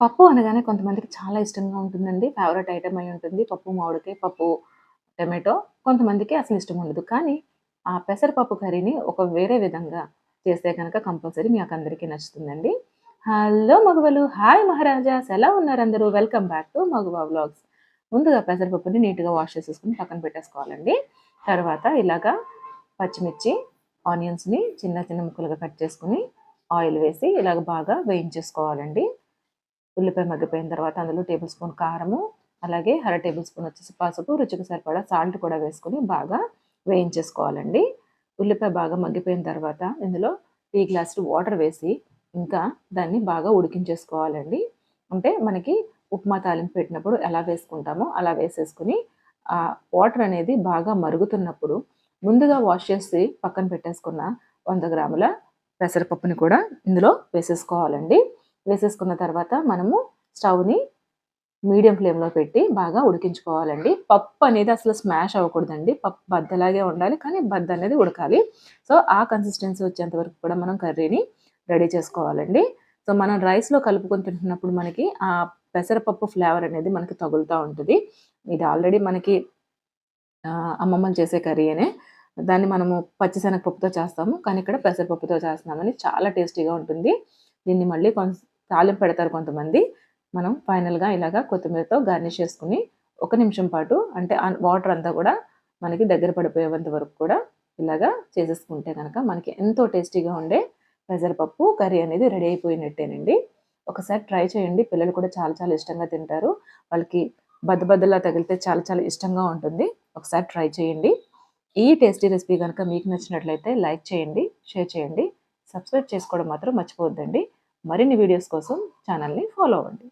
పప్పు అనగానే కొంతమందికి చాలా ఇష్టంగా ఉంటుందండి. ఫేవరెట్ ఐటమ్ అయి ఉంటుంది. పప్పు మామిడికాయ, పప్పు టమాటో. కొంతమందికి అసలు ఇష్టం ఉండదు. కానీ ఆ పెసరపప్పు కర్రీని ఒక వేరే విధంగా చేస్తే కనుక కంపల్సరీ మీకు అందరికీ నచ్చుతుందండి. హలో మగువలు, హాయ్ మహారాజాస్ ఎలా ఉన్నారు అందరూ? Welcome back to Maguva vlogs. ముందుగా పెసరపప్పుని నీట్‌గా వాష్ చేసేసుకుని పక్కన పెట్టేసుకోవాలండి. తర్వాత ఇలాగా పచ్చిమిర్చి, ఆనియన్స్‌ని చిన్న చిన్న ముక్కలుగా కట్ చేసుకొని ఆయిల్ వేసి ఇలాగ బాగా వేయించేసుకోవాలండి. ఉల్లిపాయ మగ్గిపోయిన తర్వాత అందులో టేబుల్ స్పూన్ కారము, అలాగే అర టేబుల్ స్పూన్ వచ్చేసి పసుపు, రుచికి సరిపడా సాల్ట్ కూడా వేసుకొని బాగా వేయించేసుకోవాలండి. ఉల్లిపాయ బాగా మగ్గిపోయిన తర్వాత ఇందులో టీ గ్లాసులు వాటర్ వేసి ఇంకా దాన్ని బాగా ఉడికించేసుకోవాలండి. అంటే మనకి ఉప్మా తాలింపు పెట్టినప్పుడు ఎలా వేసుకుంటామో అలా వేసేసుకొని ఆ వాటర్ అనేది బాగా మరుగుతున్నప్పుడు ముందుగా వాష్ చేసి పక్కన పెట్టేసుకున్న వంద గ్రాముల పెసరపప్పుని కూడా ఇందులో వేసేసుకోవాలండి. వేసేసుకున్న తర్వాత మనము స్టవ్‌ని మీడియం ఫ్లేమ్‌లో పెట్టి బాగా ఉడికించుకోవాలండి. పప్పు అనేది అసలు స్మాష్ అవ్వకూడదండి. పప్పు బద్దలాగే ఉండాలి. కానీ బద్ద అనేది ఉడకాలి. సో, ఆ కన్సిస్టెన్సీ వచ్చేంత వరకు కూడా మనం కర్రీని రెడీ చేసుకోవాలండి. సో, మనం రైస్‌లో కలుపుకొని తింటున్నప్పుడు మనకి ఆ పెసరపప్పు ఫ్లేవర్ అనేది మనకి తగులుతూ ఉంటుంది ఇది ఆల్రెడీ మనకి అమ్మమ్మలు చేసే కర్రీయేనే. దాన్ని మనము పచ్చిశనగపప్పుతో చేస్తాము. కానీ ఇక్కడ పెసరపప్పుతో చేస్తున్నామని చాలా టేస్టీగా ఉంటుంది. దీన్ని మళ్ళీ తాలింపు పెడతారు కొంతమంది. మనం ఫైనల్‌గా ఇలాగా కొత్తిమీరతో గార్నిష్ చేసుకుని ఒక నిమిషం పాటు అంటే ఆ వాటర్ అంతా కూడా మనకి దగ్గర పడిపోయేంత వరకు కూడా ఇలాగా చేసేసుకుంటే కనుక మనకి ఎంతో టేస్టీగా ఉండే పెసరపప్పు కర్రీ అనేది రెడీ అయిపోయినట్టేనండి. ఒకసారి ట్రై చేయండి. పిల్లలు కూడా చాలా చాలా ఇష్టంగా తింటారు. వాళ్ళకి బద్దబద్దలా తగిలితే చాలా చాలా ఇష్టంగా ఉంటుంది. ఒకసారి ట్రై చేయండి. ఈ టేస్టీ రెసిపీ కనుక మీకు నచ్చినట్లయితే లైక్ చేయండి, షేర్ చేయండి. సబ్స్క్రైబ్ చేసుకోవడం మాత్రం మర్చిపోవద్దండి. మరిన్ని వీడియోస్ కోసం ఛానల్‌ని ఫాలో అవ్వండి.